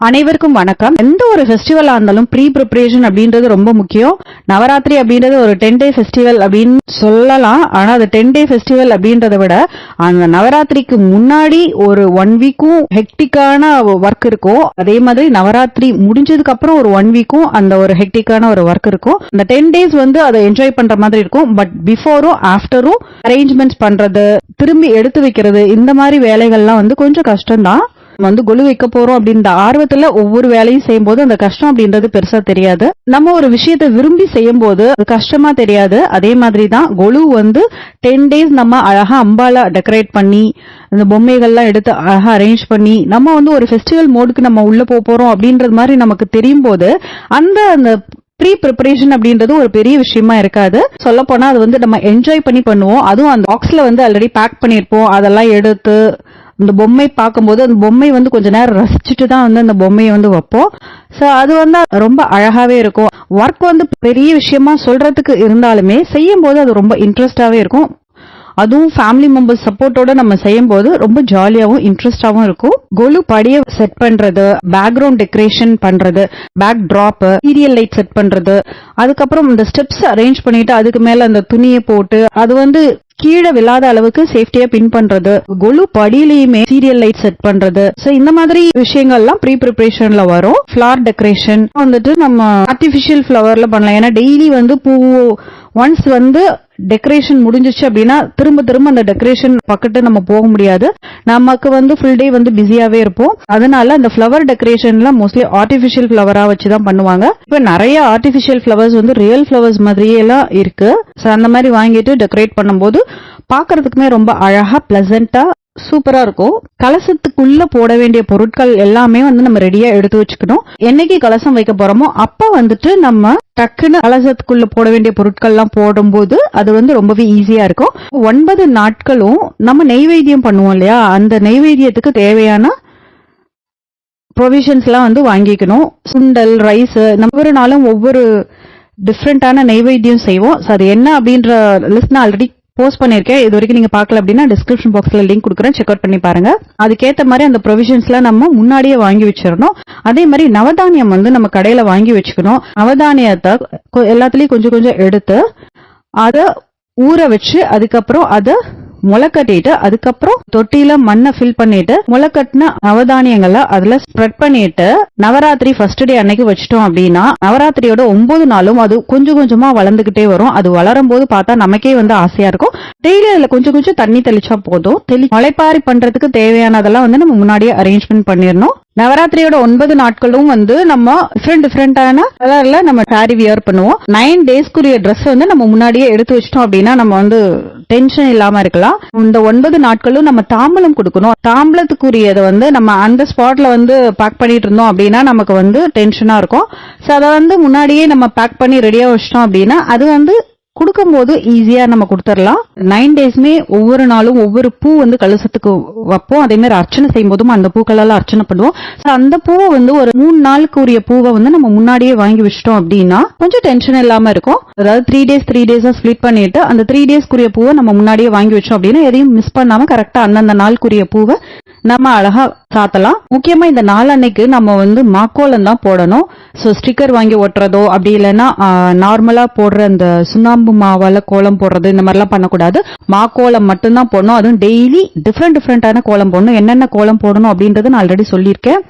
அனைவருக்கும் வணக்கம். எந்த ஒரு ஃபெஸ்டிவலா இருந்தாலும் ப்ரீ ப்ரிப்பரேஷன் அப்படின்றது ரொம்ப முக்கியம். நவராத்திரி அப்படின்றது ஒரு டென் டே ஃபெஸ்டிவல் அப்படின்னு சொல்லலாம். ஆனா அது டென் டே ஃபெஸ்டிவல் அப்படின்றத விட அந்த நவராத்திரிக்கு முன்னாடி ஒரு ஒன் வீக்கும் ஹெக்டிக்கான ஒர்க் இருக்கும். அதே மாதிரி நவராத்திரி முடிஞ்சதுக்கு அப்புறம் ஒரு ஒன் வீக்கும் அந்த ஒரு ஹெக்டிக்கான ஒரு ஒர்க் இருக்கும். அந்த டென் டேஸ் வந்து அதை என்ஜாய் பண்ற மாதிரி இருக்கும். பட் பிஃபோரும் ஆஃப்டரும் அரேஞ்ச்மெண்ட்ஸ் பண்றது திரும்பி எடுத்து வைக்கிறது இந்த மாதிரி வேலைகள்லாம் வந்து கொஞ்சம் கஷ்டம்தான். நம்ம வந்து கொலு வைக்க போறோம் அப்படின்ற ஆர்வத்துல ஒவ்வொரு வேலையும் செய்யும் போது அந்த கஷ்டம் அப்படின்றது பெருசா தெரியாது. நம்ம ஒரு விஷயத்தை விரும்பி செய்யும் போது அது கஷ்டமா தெரியாது. அதே மாதிரி தான் கொலு வந்து டென் டேஸ் நம்ம அழகா அம்பால டெக்கரேட் பண்ணி அந்த பொம்மைகள்லாம் எடுத்து அழகா அரேஞ்ச் பண்ணி நம்ம வந்து ஒரு ஃபெஸ்டிவல் மோடுக்கு நம்ம உள்ள போக போறோம் அப்படின்றது மாதிரி நமக்கு தெரியும் போது அந்த அந்த ப்ரீ ப்ரிப்பரேஷன் அப்படின்றது ஒரு பெரிய விஷயமா இருக்காது. சொல்ல போனா அது வந்து நம்ம என்ஜாய் பண்ணி பண்ணுவோம். அதுவும் அந்த பாக்ஸ்ல வந்து ஆல்ரெடி பேக் பண்ணிருப்போம் அதெல்லாம் எடுத்து அந்த பொம்மை பார்க்கும்போது அந்த பொம்மை வந்து கொஞ்ச நேரம் ரசிச்சுட்டு தான் வந்து அந்த பொம்மையை வந்து வைப்போம். ஸோ அது வந்து ரொம்ப அழகாவே இருக்கும். ஒர்க் வந்து பெரிய விஷயமா சொல்றதுக்கு இருந்தாலுமே செய்யும் போது அது ரொம்ப இன்ட்ரெஸ்டாவே இருக்கும். அதுவும் ஃபேமிலி மெம்பர்ஸ் சப்போர்ட்டோட நம்ம செய்யும் போது ரொம்ப ஜாலியாகவும் இன்ட்ரெஸ்டாகவும் இருக்கும். கொலு படிய செட் பண்றது பேக்ரவுண்ட் டெக்கரேஷன் பண்றது backdrop serial light set பண்றது. அதுக்கப்புறம் இந்த ஸ்டெப்ஸ் அரேஞ்ச் பண்ணிட்டு அதுக்கு மேல அந்த துணியை போட்டு அது வந்து கீழே விழாத அளவுக்கு சேஃப்டியா பின் பண்றது. கொலு படியிலயுமே சீரியல் லைட் செட் பண்றது. சோ இந்த மாதிரி விஷயங்கள்லாம் ப்ரீ ப்ரிப்பரேஷன்ல வரும். ஃபிளார் டெக்கரேஷன் வந்துட்டு நம்ம ஆர்டிபிஷியல் ஃபிளவர்ல பண்ணலாம். ஏன்னா டெய்லி வந்து பூ ஒன்ஸ் வந்து டெக்கரேஷன் முடிஞ்சிச்சு அப்படின்னா திரும்ப திரும்ப அந்த டெக்கரேஷன் பக்கத்து நம்ம போக முடியாது. நமக்கு வந்து ஃபுல் டே வந்து பிஸியாவே இருப்போம். அதனால அந்த ஃபிளவர் டெக்கரேஷன்லாம் மோஸ்ட்லி ஆர்டிபிஷியல் ஃபிளவரா வச்சு தான் பண்ணுவாங்க. இப்ப நிறைய ஆர்டிபிஷியல் ஃபிளவர்ஸ் வந்து ரியல் ஃபிளவர்ஸ் மாதிரியே எல்லாம் இருக்கு. அந்த மாதிரி வாங்கிட்டு டெக்கரேட் பண்ணும்போது பாக்குறதுக்குமே ரொம்ப அழகா பிளசண்டா சூப்பரா இருக்கும். கலசத்துக்குள்ள போட வேண்டிய பொருட்கள் எல்லாமே வந்து நம்ம ரெடியா எடுத்து வச்சுக்கணும். என்னைக்கு கலசம் வைக்க போறோமோ அப்ப வந்துட்டு நம்ம டக்குன்னு கலசத்துக்குள்ள போட வேண்டிய பொருட்கள்லாம் போடும்போது அது வந்து ரொம்பவே ஈஸியா இருக்கும். ஒன்பது நாட்களும் நம்ம நெய்வேத்தியம் பண்ணுவோம் இல்லையா? அந்த நெய்வேத்தியத்துக்கு தேவையான ப்ரொவிஷன்ஸ்லாம் வந்து வாங்கிக்கணும். சுண்டல் ரைஸ் நம்ம ஒரு நாளும் ஒவ்வொரு டிஃப்ரெண்டான நெய்வேத்தியம் செய்வோம். ஸோ அது என்ன அப்படின்ற லிஸ்ட் நான் ஆல்ரெடி போஸ்ட் பண்ணிருக்கேன். இது வரைக்கும் நீங்க பார்க்கல அப்படின்னா டிஸ்கிரிப்ஷன் பாக்ஸ்ல லிங்க் கொடுக்குறேன். செக் அவுட் பண்ணி பாருங்க. அதுக்கேத்த மாதிரி அந்த ப்ரொவிஷன்ஸ்லாம் நம்ம முன்னாடியே வாங்கி வச்சிடணும். அதே மாதிரி நவதானியம் வந்து நம்ம கடையில வாங்கி வச்சுக்கணும். நவதானியத்தை எல்லாத்துலேயும் எல்லாத்துலயும் கொஞ்சம் கொஞ்சம் எடுத்து அதை ஊற வச்சு அதுக்கப்புறம் அதை முளை கட்டிட்டு அதுக்கப்புறம் தொட்டியில மண்ணை ஃபில் பண்ணிட்டு முளைக்கட்டின நவதானியங்களை அதுல ஸ்ப்ரெட் பண்ணிட்டு நவராத்திரி ஃபர்ஸ்ட் டே அன்னைக்கு வச்சிட்டோம் அப்படின்னா நவராத்திரியோட ஒன்பது நாளும் அது கொஞ்சம் கொஞ்சமா வளர்ந்துகிட்டே வரும். அது வளரும் போது பார்த்தா நமக்கே வந்து ஆசையா இருக்கும். டெய்லி அதுல கொஞ்சம் கொஞ்சம் தண்ணி தெளிச்சா போதும். தெளி முளைப்பாரி பண்றதுக்கு தேவையானதெல்லாம் வந்து நம்ம முன்னாடியே அரேஞ்ச்மெண்ட் பண்ணிடணும். நவராத்திரியோட ஒன்பது நாட்களும் வந்து நம்ம டிஃப்ரெண்ட் டிஃப்ரெண்டான கலர்ல நம்ம சாரி வியர் பண்ணுவோம். நைன் டேஸ்க்குரிய ட்ரெஸ் வந்து நம்ம முன்னாடியே எடுத்து வச்சிட்டோம் அப்படின்னா நம்ம வந்து டென்ஷன் இல்லாம இருக்கலாம். இந்த ஒன்பது நாட்களும் நம்ம தாம்பலம் கொடுக்கணும். தாம்பலத்துக்குரியதை வந்து நம்ம அந்த ஸ்பாட்ல வந்து பேக் பண்ணிட்டு இருந்தோம் அப்படின்னா நமக்கு வந்து டென்ஷனா இருக்கும். சோ அதை வந்து முன்னாடியே நம்ம பேக் பண்ணி ரெடியா வச்சிட்டோம் அப்படின்னா அது வந்து கொடுக்கும்போது ஈஸியா நம்ம கொடுத்துடலாம். நைன் டேஸ்மே ஒவ்வொரு நாளும் ஒவ்வொரு பூ வந்து கலசத்துக்கு வைப்போம். அதே மாதிரி அர்ச்சனை செய்யும் போதும் அந்த பூக்களெல்லாம் அர்ச்சனை பண்ணுவோம். ஸோ அந்த பூவை வந்து ஒரு மூணு நாளுக்கு உரிய பூவை வந்து நம்ம முன்னாடியே வாங்கி வச்சிட்டோம் அப்படின்னா கொஞ்சம் டென்ஷன் இல்லாம இருக்கும். அதாவது த்ரீ டேஸ் த்ரீ டேஸாக ஸ்ப்ளிட் பண்ணிட்டு அந்த த்ரீ டேஸ்க்குரிய பூவை நம்ம முன்னாடியே வாங்கி வச்சோம் அப்படின்னா எதையும் மிஸ் பண்ணாம கரெக்டா அந்தந்த நாளுக்குரிய பூவை நம்ம அழகா சாத்தலாம். முக்கியமா இந்த நாள் அன்னைக்கு நம்ம வந்து மாக்கோலம் தான் போடணும். சோ ஸ்டிக்கர் வாங்கி ஒட்டுறதோ அப்படி இல்லைன்னா நார்மலா போடுற அந்த சுண்ணாம்பு மாவால கோலம் போடுறது இந்த மாதிரிலாம் பண்ணக்கூடாது. மாக்கோலம் மட்டும்தான் போடணும். அதுவும் டெய்லி டிஃப்ரெண்ட் டிஃப்ரெண்டான கோலம் போடணும். என்னென்ன கோலம் போடணும் அப்படின்றது நான் ஆல்ரெடி சொல்லியிருக்கேன்.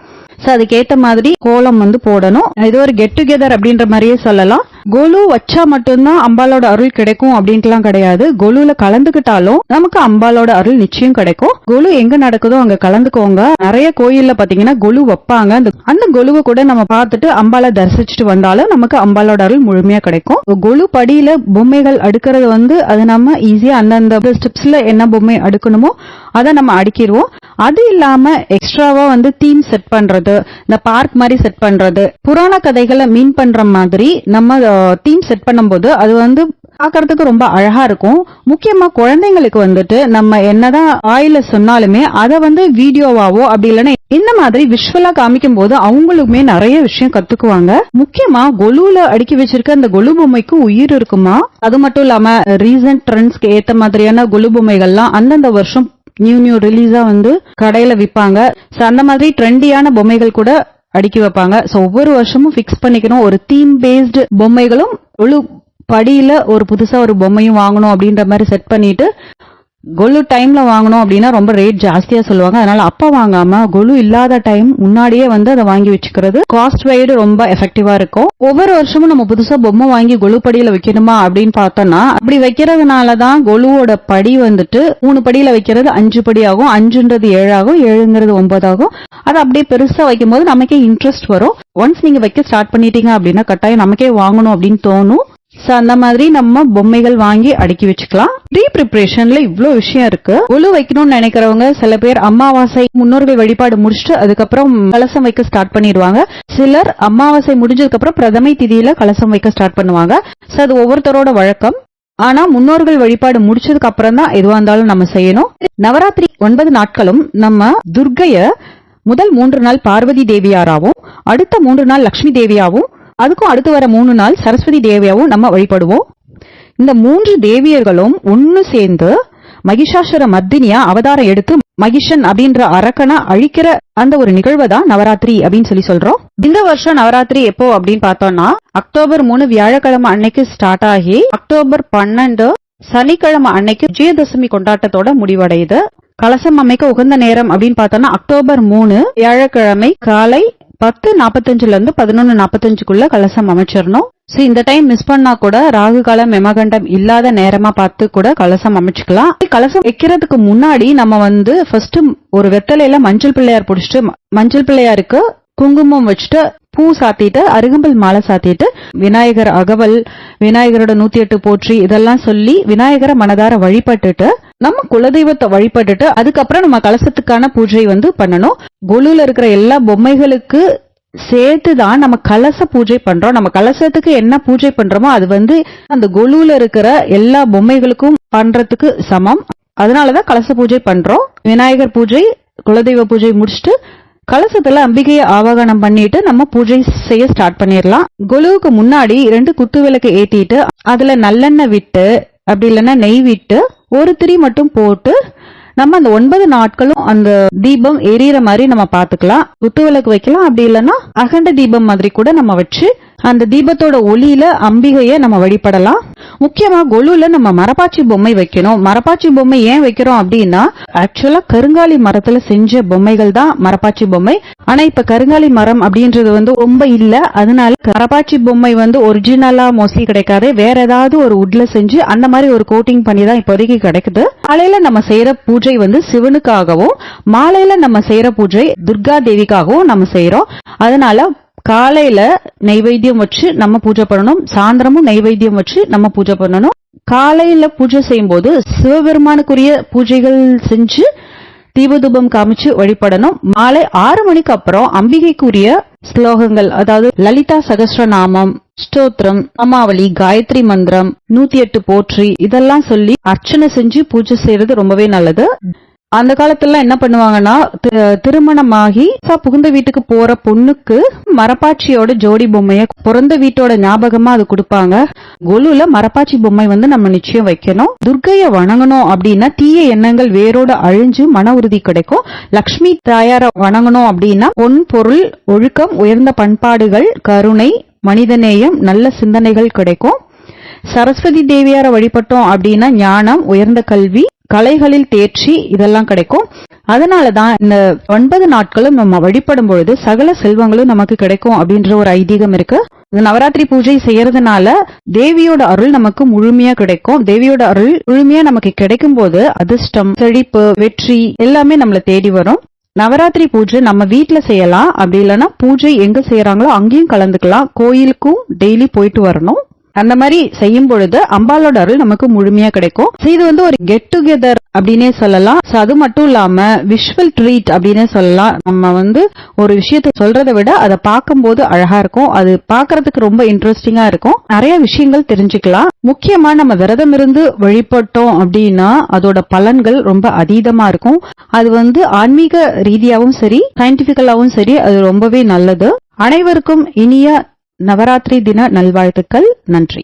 சோ அதுக்கேற்ற மாதிரி கோலம் வந்து போடணும். இது ஒரு கெட் டுகெதர் அப்படின்ற மாதிரியே சொல்லலாம். கொலு வச்சா மட்டும்தான் அம்பாலோட அருள் கிடைக்கும் அப்படின்ட்டுலாம் கிடையாது. கொலுல கலந்துக்கிட்டாலும் நமக்கு அம்பாலோட அருள் நிச்சயம் கிடைக்கும். கொலு எங்க நடக்குதோ அங்க கலந்துக்கோங்க. நிறைய கோயில்ல பாத்தீங்கன்னா கொலு வைப்பாங்க. அந்த அந்த கொலுவை கூட நம்ம பார்த்துட்டு அம்பால தரிசிச்சுட்டு வந்தாலும் நமக்கு அம்பாலோட அருள் முழுமையா கிடைக்கும். கொலு படியில பொம்மைகள் அடுக்கிறது வந்து அது நம்ம ஈஸியா அந்தந்த ஸ்டெப்ஸ்ல என்ன பொம்மை அடுக்கணுமோ அதை நம்ம அடுக்கிடுவோம். அது இல்லாம எக்ஸ்ட்ராவா வந்து தீம் செட் பண்றது இந்த பார்க் மாதிரி செட் பண்றது புராண கதைகளை மீன் பண்ற மாதிரி நம்ம தீம் செட் பண்ணும்போது அது வந்து பார்க்கறதுக்கு ரொம்ப அழகா இருக்கும். முக்கியமா குழந்தைங்களுக்கு வந்துட்டு நம்ம என்னதான் ஆயில சொன்னாலுமே அதை வந்து வீடியோவாவோ அப்படி இல்லைன்னா இந்த மாதிரி விஷுவலா காமிக்கும் போது அவங்களுக்குமே நிறைய விஷயம் கத்துக்குவாங்க. முக்கியமா கொலுல அடுக்கி வச்சிருக்க அந்த கொலு பொம்மைக்கும் உயிர் இருக்குமா? அது மட்டும் இல்லாம ரீசன்ட் ட்ரெண்ட்ஸ்க்கு ஏத்த மாதிரியான கொலு பொம்மைகள்லாம் அந்தந்த வருஷம் நியூ நியூ ரிலீஸா வந்து கடையில விப்பாங்க. சோ அந்த மாதிரி ட்ரெண்டியான பொம்மைகள் கூட அடுக்கி வைப்பாங்க. சோ ஒவ்வொரு வருஷமும் ஃபிக்ஸ் பண்ணிக்கணும். ஒரு தீம் பேஸ்டு பொம்மைகளும் ஒரு படியில ஒரு புதுசா ஒரு பொம்மையும் வாங்கணும் அப்படின்ற மாதிரி செட் பண்ணிட்டு கொலு டைம்ல வாங்கணும் அப்படின்னா ரொம்ப ரேட் ஜாஸ்தியா சொல்லுவாங்க. அதனால அப்ப வாங்காம கொலு இல்லாத டைம் முன்னாடியே வந்து அதை வாங்கி வச்சுக்கிறது காஸ்ட் வைடு ரொம்ப எஃபெக்டிவா இருக்கும். ஒவ்வொரு வருஷமும் நம்ம புதுசா பொம்மை வாங்கி கொலு படியில வைக்கணுமா அப்படின்னு பார்த்தோம்னா அப்படி வைக்கிறதுனால தான் கொலுவோட படி வந்துட்டு மூணு படியில வைக்கிறது அஞ்சு படி ஆகும். அஞ்சுன்றது ஏழாகும் ஏழுங்கிறது ஒன்பதாகும். அது அப்படியே பெருசா வைக்கும் போது நமக்கே இன்ட்ரெஸ்ட் வரும். ஒன்ஸ் நீங்க வைக்க ஸ்டார்ட் பண்ணிட்டீங்க அப்படின்னா கட்டாயம் நமக்கே வாங்கணும் அப்படின்னு தோணும். சோ அந்த மாதிரி நம்ம பொம்மைகள் வாங்கி அடுக்கி வச்சுக்கலாம். ப்ரீ ப்ரிப்பரேஷன்ல இவ்வளோ விஷயம் இருக்கு. ஒழு வைக்கணும்னு நினைக்கிறவங்க சில பேர் அமாவாசை முன்னோர்கள் வழிபாடு முடிச்சுட்டு அதுக்கப்புறம் கலசம் வைக்க ஸ்டார்ட் பண்ணிடுவாங்க. சிலர் அமாவாசை முடிஞ்சதுக்கு அப்புறம் பிரதமை திதியில கலசம் வைக்க ஸ்டார்ட் பண்ணுவாங்க. சோ அது ஒவ்வொருத்தரோட வழக்கம். ஆனா முன்னோர்கள் வழிபாடு முடிச்சதுக்கு அப்புறம் தான் எதுவா இருந்தாலும் நம்ம செய்யணும். நவராத்திரி ஒன்பது நாட்களும் நம்ம துர்கைய முதல் மூன்று நாள் பார்வதி தேவியாராவும் அடுத்த மூன்று நாள் லக்ஷ்மி தேவியாவும் அதுக்கும் அடுத்து வர மூணு நாள் சரஸ்வதி தேவியாவும் நம்ம வழிபடுவோம். இந்த மூன்று தேவியர்களும் ஒன்னு சேர்ந்து மகிஷாசுர மர்தினியா அவதாரம் எடுத்து மகிஷன் அப்படின்ற அரக்கனை அழிக்கிற அந்த ஒரு நிகழ்வை தான் நவராத்திரி அப்படின்னு சொல்லி சொல்றோம். இந்த வருஷம் நவராத்திரி எப்போ அப்படின்னு பார்த்தோம்னா அக்டோபர் மூணு வியாழக்கிழமை அன்னைக்கு ஸ்டார்ட் ஆகி அக்டோபர் பன்னெண்டு சனிக்கிழமை அன்னைக்கு விஜயதசமி கொண்டாட்டத்தோட முடிவடையுது. கலசம் அமைக்க உகந்த நேரம் அப்படின்னு பார்த்தோம்னா அக்டோபர் மூணு வியாழக்கிழமை காலை பத்து நாப்பத்தஞ்சுல இருந்து பதினொன்னு நாப்பத்தஞ்சுக்குள்ள கலசம் அமைச்சிடணும். சோ இந்த டைம் மிஸ் பண்ணா கூட ராகு காலம் மெமகண்டம் இல்லாத நேரமா பார்த்து கூட கலசம் அமைச்சுக்கலாம். கலசம் வைக்கிறதுக்கு முன்னாடி நம்ம வந்து ஃபர்ஸ்ட் ஒரு வெத்தலையில மஞ்சள் பிள்ளையார் புடிச்சிட்டு மஞ்சள் பிள்ளையாருக்கு குங்குமம் வச்சுட்டு பூ சாத்திட்டு அருகம்பல் மாலை சாத்திட்டு விநாயகர் அகவல் விநாயகரோட நூத்தி எட்டு போற்றி இதெல்லாம் சொல்லி விநாயகரை மனதார வழிபட்டுட்டு நம்ம குலதெய்வத்தை வழிபட்டுட்டு அதுக்கப்புறம் நம்ம கலசத்துக்கான பூஜை வந்து பண்ணணும். கொலுல இருக்கிற எல்லா பொம்மைகளுக்கு சேர்த்து தான் நம்ம கலச பூஜை பண்றோம். நம்ம கலசத்துக்கு என்ன பூஜை பண்றோமோ அது வந்து அந்த கொலுல இருக்கிற எல்லா பொம்மைகளுக்கும் பண்றதுக்கு சமம். அதனாலதான் கலச பூஜை பண்றோம். விநாயகர் பூஜை குலதெய்வ பூஜை முடிச்சுட்டு கலசத்துல அம்பிகையை ஆவாகனம் பண்ணிட்டு நம்ம பூஜை செய்ய ஸ்டார்ட் பண்ணிடலாம். கொலுவுக்கு முன்னாடி ரெண்டு குத்து விளக்கு ஏத்திட்டு அதுல நல்லெண்ணெய் விட்டு அப்படி இல்லைன்னா நெய் விட்டு ஒரு திரி மட்டும் போட்டு நம்ம அந்த ஒன்பது நாட்களும் அந்த தீபம் எரியற மாதிரி நம்ம பாத்துக்கலாம் குத்து விளக்கு வைக்கலாம். அப்படி இல்லைன்னா அகண்ட தீபம் மாதிரி கூட நம்ம வச்சு அந்த தீபத்தோட ஒளியில அம்பிகைய நம்ம வழிபடலாம். முக்கியமா கொலுல நம்ம மரப்பாச்சி பொம்மை வைக்கணும். மரப்பாச்சி பொம்மை ஏன் வைக்கிறோம் அப்படின்னா ஆக்சுவலா கருங்காலி மரத்துல செஞ்ச பொம்மைகள் தான் மரப்பாச்சி பொம்மை. ஆனா இப்ப கருங்காலி மரம் அப்படின்றது வந்து ரொம்ப இல்ல. அதனால மரப்பாச்சி பொம்மை வந்து ஒரிஜினலா மோஸ்ட்லி கிடைக்காது. வேற ஏதாவது ஒரு உட்ல செஞ்சு அந்த மாதிரி ஒரு கோட்டிங் பண்ணி தான் இப்போதைக்கு கிடைக்குது. காலையில நம்ம செய்யற பூஜை வந்து சிவனுக்காகவும் மாலையில நம்ம செய்யற பூஜை துர்கா தேவிக்காகவும் நம்ம செய்யறோம் அதனால காலையில நைவேத்தியம் வச்சு நம்ம பூஜை பண்ணணும் சாயந்தரமும் நைவேத்தியம் வச்சு நம்ம பூஜை பண்ணணும். காலையில பூஜை செய்யும்போது சிவபெருமானுக்குரிய பூஜைகள் செஞ்சு தீபதூபம் காமிச்சு வழிபடணும். மாலை ஆறு மணிக்கு அப்புறம் அம்பிகைக்குரிய ஸ்லோகங்கள் அதாவது லலிதா சகஸ்ரநாமம் ஸ்தோத்திரம் அமாவளி காயத்ரி மந்திரம் நூத்தி எட்டு போற்றி இதெல்லாம் சொல்லி அர்ச்சனை செஞ்சு பூஜை செய்யறது ரொம்பவே நல்லது. அந்த காலத்துல என்ன பண்ணுவாங்கன்னா தி- திருமணமாகி புகுந்த வீட்டுக்கு போற பொண்ணுக்கு மரப்பாச்சியோட ஜோடி பொம்மைய பிறந்த வீட்டோட ஞாபகமா அது கொடுப்பாங்க. கொலுல மரப்பாச்சி பொம்மை வந்து நம்ம நிச்சயம் வைக்கணும். துர்க்கைய வணங்கணும் அப்படின்னா தீய எண்ணங்கள் வேரோட அழிஞ்சு மன உறுதி கிடைக்கும். லக்ஷ்மி தாயார வணங்கணும் அப்படின்னா பொன் பொருள் ஒழுக்கம் உயர்ந்த பண்பாடுகள் கருணை மனிதநேயம் நல்ல சிந்தனைகள் கிடைக்கும். சரஸ்வதி தேவியார வழிபட்டோம் அப்படின்னா ஞானம் உயர்ந்த கல்வி கலைகளில் தேர்ச்சி இதெல்லாம் கிடைக்கும். அதனாலதான் இந்த ஒன்பது நாட்களும் நம்ம வழிபடும் பொழுது சகல செல்வங்களும் நமக்கு கிடைக்கும் அப்படின்ற ஒரு ஐதீகம் இருக்கு. இந்த நவராத்திரி பூஜை செய்யறதுனால தேவியோட அருள் நமக்கு முழுமையா கிடைக்கும். தேவியோட அருள் முழுமையா நமக்கு கிடைக்கும் போது அதிர்ஷ்டம் செழிப்பு வெற்றி எல்லாமே நம்மள தேடி வரும். நவராத்திரி பூஜை நம்ம வீட்டுல செய்யலாம். அப்படி இல்லைன்னா பூஜை எங்க செய்யறாங்களோ அங்கேயும் கலந்துக்கலாம். கோயிலுக்கும் டெய்லி போயிட்டு வரணும். அந்த மாதிரி செய்யும் பொழுது அம்பாலோட அருள் நமக்கு முழுமையா கிடைக்கும். இது வந்து ஒரு கெட் டுகெதர் அப்படின்னே சொல்லலாம். அது மட்டும் இல்லாம விஷுவல் ட்ரீட் அப்படின்னே சொல்லலாம். நம்ம வந்து ஒரு விஷயத்த சொல்றதை விட அதை பார்க்கும்போது அழகா இருக்கும். அது பாக்குறதுக்கு ரொம்ப இன்ட்ரெஸ்டிங்கா இருக்கும். நிறைய விஷயங்கள் தெரிஞ்சுக்கலாம். முக்கியமா நம்ம விரதம் இருந்து வழிபட்டோம் அப்படின்னா அதோட பலன்கள் ரொம்ப அதீதமா இருக்கும். அது வந்து ஆன்மீக ரீதியாவும் சரி சயின்டிபிக்கலாவும் சரி அது ரொம்பவே நல்லது. அனைவருக்கும் இனிய நவராத்திரி தின நல்வாழ்த்துக்கள். நன்றி.